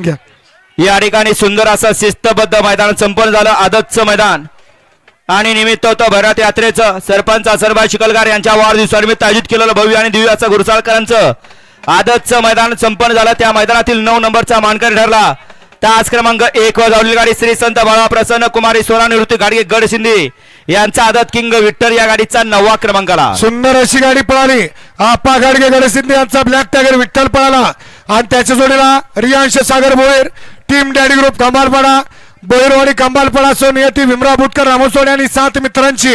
घ्या. या ठिकाणी सुंदर असं शिस्तबद्ध मैदान संपन्न झालं आदतचं मैदान. आणि निमित्त होतं भरत यात्रेचं. सरपंच असरबाई शिकलगार यांच्या वाढदिवसानिमित्त आयोजित केलेलं भव्य आणि दिव्य असं गुरुसाळकरांचं आदतचं मैदान संपन्न झालं. त्या मैदानातील नऊ नंबरचा मानकरी ठरला. तास क्रमांक एक वर धावलेली गाडी श्री संत बाळा प्रसन्न कुमारी सोना निवृत्ती गाडगे गड शिंदे यांचा आदत किंग विठ्ठल या गाडीचा नववा क्रमांक आला सुंदर अशी गाडी पळाली. आप्पा गाडगे गडसिंधे यांचा ब्लॅक टायगर विठ्ठल पळाला. आणि त्याच्या जोडीला Riyansh Sagar Bhoir team daddy group Kambalpada Boirwadi Kambalpada सोनियती Bhimrao Butkar रामोसोडे आणि सात मित्रांची.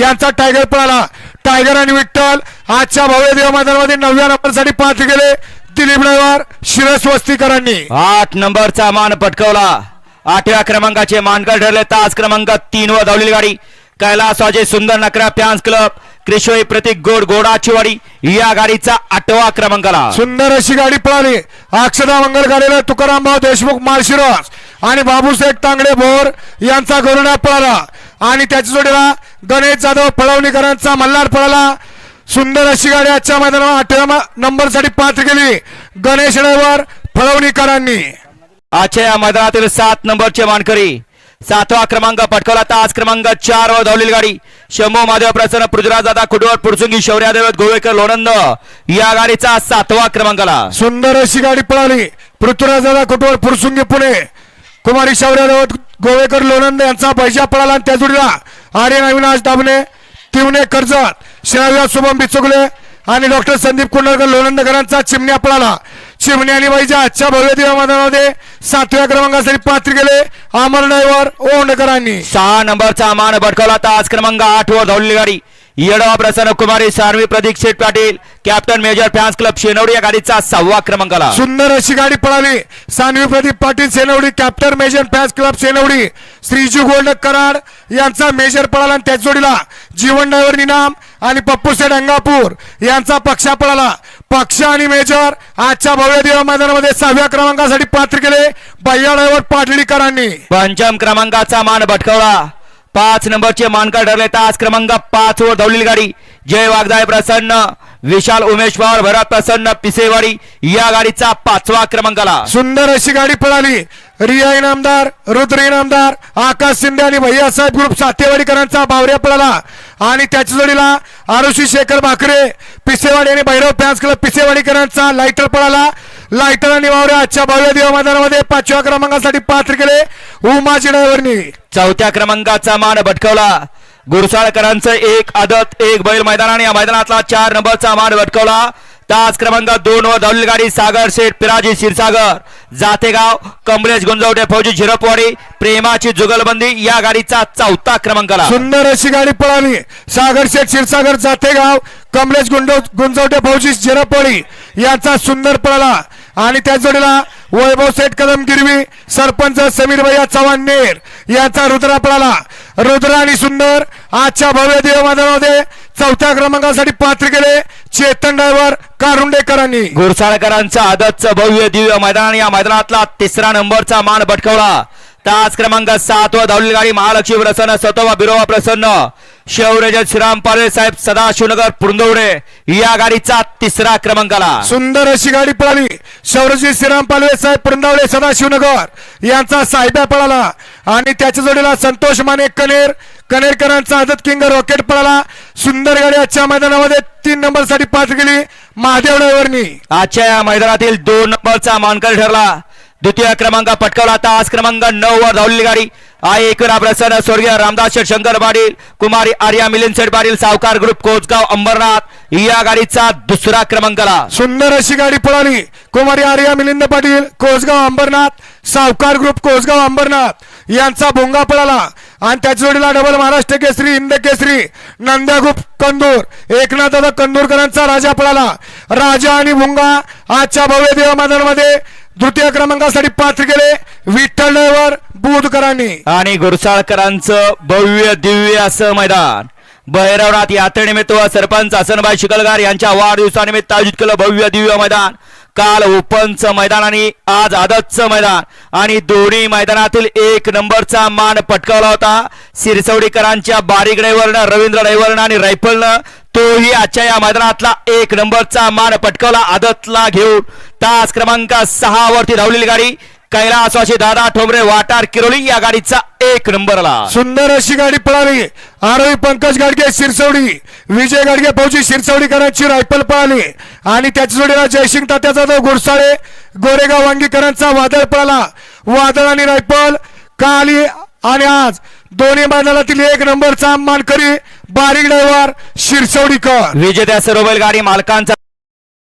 यांचा टायगर पळाला. टायगर आणि विठ्ठल आजच्या भव्य देव मैदानामध्ये नवव्या नंबरसाठी पाच गेले. दिलीप ड्रायव्हर शिरस वस्तीकरांनी. आठ नंबरचा मान पटकवला. आठव्या क्रमांकाचे मानकर ठरले. तास क्रमांक तीन वर धावलेली गाडी. कैलास अजय सुंदर नकरा फॅन्स क्लब. क्रिशोई प्रतीक गोड गोडाचीवाडी या गाडीचा आठवा क्रमांक आला. सुंदर अशी गाडी पळाली. अक्षदा मंगल गाडीला तुकाराम भाऊ देशमुख माळशिरस आणि बाबूसाहेब तांगडे भोर यांचा गरुडा पळाला. आणि त्याच्या जोडीला गणेश जाधव फळवणीकरांचा मल्हार पळाला. सुंदर अशी गाडी आजच्या मैदानावर आठव्या नंबरसाठी पात्र केली. गणेश ड्रायव्हर फळवणीकरांनी आजच्या या मैदानातील सात नंबरचे मानकरी सातवा क्रमांक पटकवला तास क्रमांक चार वर धावलेली गाडी. शंभू महादेव प्रसन्न पृथ्वीराज दादा कुटवर पुरसुंगी शौर्या देवत गोवेकर लोणंद. या गाडीचा सातवा क्रमांकाला. सुंदर अशी गाडी पळाली. पृथ्वीराज दादा कुटवर फुरसुंगी पुणे. कुमारी शौर्य गोवेकर लोणंद यांचा पैसा पळाला आणि त्या जोडीला आर्यन अविनाश दाबणे तिवणे कर्जत श्राव्या शुभम बिचुकले आणि डॉक्टर संदीप कुंडलकर लोणंदकरांचा चिमण्या पळाला. चिमण्या आणि बाईच्या आजच्या भव्य दिवा मैदानामध्ये सातव्या क्रमांकासाठी पात्र गेले अमर ड्रायव्हर ओंडकरांनी. सहा नंबरचा मान भटकवला तास क्रमांक आठ वर धावलेली गाडी. येडवा प्रसन्न कुमारी Sanvi Pradeep Sheth Patil captain major fans club Shenwadi या गाडीचा सहावा क्रमांक आला सुंदर अशी गाडी पळाली. Sanvi Pradeep Patil Senwadi captain major fans club Senwadi Shriju gold Karad यांचा मेजर पळाला आणि त्याच जोडीला जीवन ड्रायव्हर निनाम आणि पप्पू सेठ अंगापूर यांचा पक्षा पळाला. पक्ष आणि मेजर आजच्या भव्य दिवा मैदानामध्ये सहाव्या क्रमांकासाठी पात्र केले बय्याडावर पाडलीकरांनी पाटलीकरांनी. पंचम क्रमांकाचा मान भटकवला. पाच नंबरचे मानकर ठरले तास क्रमांक पाच वर धावलेली गाडी. जय वाघदाय प्रसन्न. विशाल उमेश पवार भरत प्रसन्न पिसेवाडी या गाडीचा पाचवा क्रमांक आला सुंदर अशी गाडी पळाली. रिया इनामदार रुद्र इनामदार आकाश शिंदे आणि भैयासाहेब ग्रुप सातेवाडीकरांचा बावऱ्या पळाला. आणि त्याच्या जोडीला आरुषी शेखर भाकरे पिसेवाडी आणि भैरव फॅन्स क्लब पिसेवाडीकरांचा लायटर पळाला. लायटर आणि बावऱ्या आजच्या भव्य दिवा मैदानामध्ये पाचव्या क्रमांकासाठी पात्र केले उमाजी ड्रायव्हरनी. चौथ्या क्रमांकाचा मान भटकवला. गुरसाळकरांचं एक आदत एक बैल मैदान आणि या मैदानातला चार नंबरचा मान भटकवला. तास क्रमांक दोन वर धावलेली गाडी सागर शेठ पिराजी क्षीरसागर. जातेगाव कमलेश गुंजवटे फौजी झिरपवाडी प्रेमाची जुगलबंदी या गाडीचा चौथा क्रमांकला. सुंदर अशी गाडी पळाली. सागर शेठ क्षीरसागर जातेगाव कमलेश गुंड गुंजवटे फौजी झिरपवाडी यांचा सुंदर पळाला. आणि त्या जोडीला वैभव सेठ कदम गिरवी सरपंच समीर भैया चव्हाण नेर यांचा रुद्रा पळाला. रुद्राणी सुंदर आजच्या भव्य देव मैदानामध्ये चौथ्या क्रमांकासाठी पात्र केले चेतन ड्रायव्हर कारुंडेकरांनी. गुरसाळकरांचं आदतचं भव्य दिव्य मैदान या मैदानातला तिसरा नंबरचा मान भटकवला. तास क्रमांक सात धावलेली गाडी महालक्ष्मी प्रसन्न सतोबा बिरोबा प्रसन्न. शौर्यजन श्रीराम पाले साहेब सदाशिवनगर पुरंदवडे या गाडीचा तिसरा क्रमांक आला सुंदर अशी गाडी पळाली. शौरजी श्रीराम पालवे साहेब पुरंदावळे सदाशिवनगर. यांचा साहेब्या पळाला. आणि त्याच्या जोडीला संतोष माने कनेर. कनेरकरांचा आदत किंग रॉकेट पळाला. सुंदर गाडी आजच्या मैदानामध्ये तीन नंबरसाठी पात्र केली. महादेव ड्रायव्हरनी आजच्या या मैदानातील दोन नंबरचा मानकर ठरला. द्वितीय क्रमांक पटकावला आज क्रमांक नऊ वर धावलेली गाडी. आहे एकविरा प्रसन्न स्वर्गीय रामदास शेठ शंकर पाटील कुमारी आर्या मिलिंद शेठ पाटील सावकार ग्रुप कोचगाव अंबरनाथ. या गाडीचा दुसरा क्रमांक आला सुंदर अशी गाडी पळाली. कुमारी आर्या मिलिंद पाटील कोसगाव अंबरनाथ. सावकार ग्रुप कोसगाव अंबरनाथ. यांचा भोंगा पळाला. आणि त्याच्या जोडीला डबल महाराष्ट्र केसरी इंद केसरी नंद्यागुप कंदूर. एकनाथ दादा कंदूरकरांचा राजा पळाला. राजा आणि भोंगा आजच्या भव्य देव मैदानामध्ये तृतीय क्रमांकासाठी पात्र केले विठ्ठल ड्रायव्हर बुधकरांनी. आणि गुरसाळकरांचं भव्य दिव्य असं मैदान. भैरवनाथ यात्रेनिमित्त व सरपंच हसनबाई शिकलगार यांच्या वाढदिवसानिमित्त आयोजित केलं भव्य दिव्य मैदान. काल ओपनचं मैदान आणि आज आदतचं मैदान. आणि दोन्ही मैदानातील एक नंबरचा मान पटकावला होता. सिरसवडीकरांच्या बारीक ड्रायव्हरनं रवींद्र ड्रायव्हरनं आणि रायफलनं तोही आजच्या या मैदानातला एक नंबरचा मान पटकावला आदतला घेऊन. तास क्रमांक सहा वरती धावलेली गाडी. कैलासवासी दादा ठोंबरे वाटार किरोली या गाडीचा एक नंबरला. सुंदर अशी गाडी पळाली. आरोही पंकज गाडगे शिरसवडी. विजय गाडगे फौजी शिरसवडीकरांची रायफल पळाली. आणि त्याच्या जोडीला जयसिंग तात्याचा तो गुरसाळे गोरेगाव वांगीकरांचा वादळ पळाला. वादळ आणि रायफल काली आणि आज. दोन्ही मैदानातील एक नंबरचा मानकरी बारीक ड्रायव्हर शिरसवडीकर. विजेत्या सर्व बैलगाडी मालकांचा